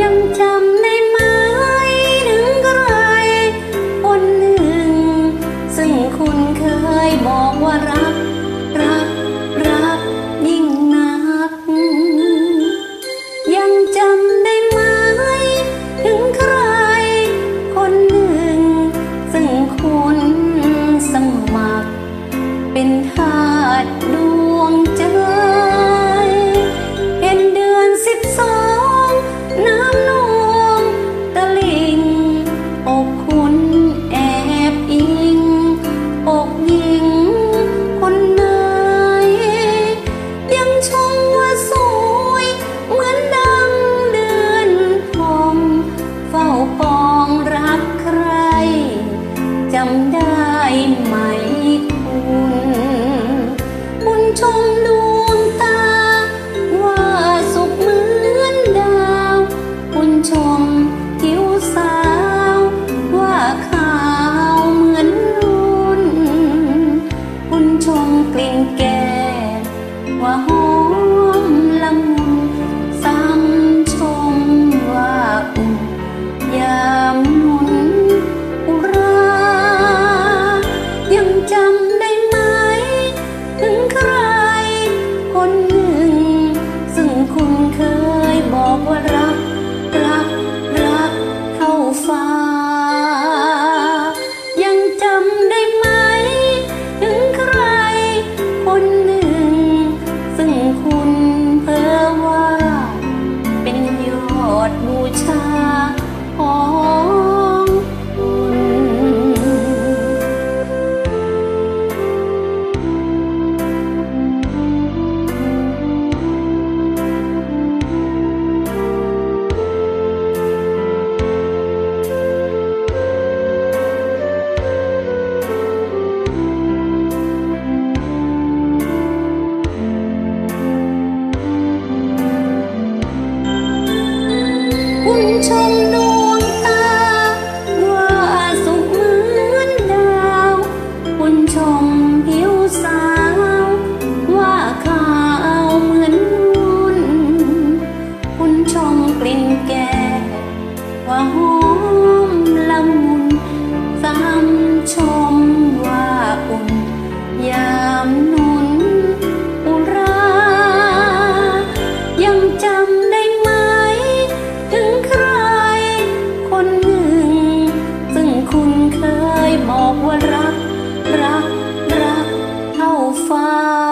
ยังจำได้หมถึงใครคนหนึ่ง ซึ่งคุณเคยบอกว่ารัก รัก รักยิ่งนัก ยังจำ 我送。 ชมดวงตา ว่าสุขเหมือนดาว คุณชมผิวสาว ว่าขาวเหมือนวุ้นคุณชมกลิ่นแก่ ว่าหอมละมุนสามชม 花。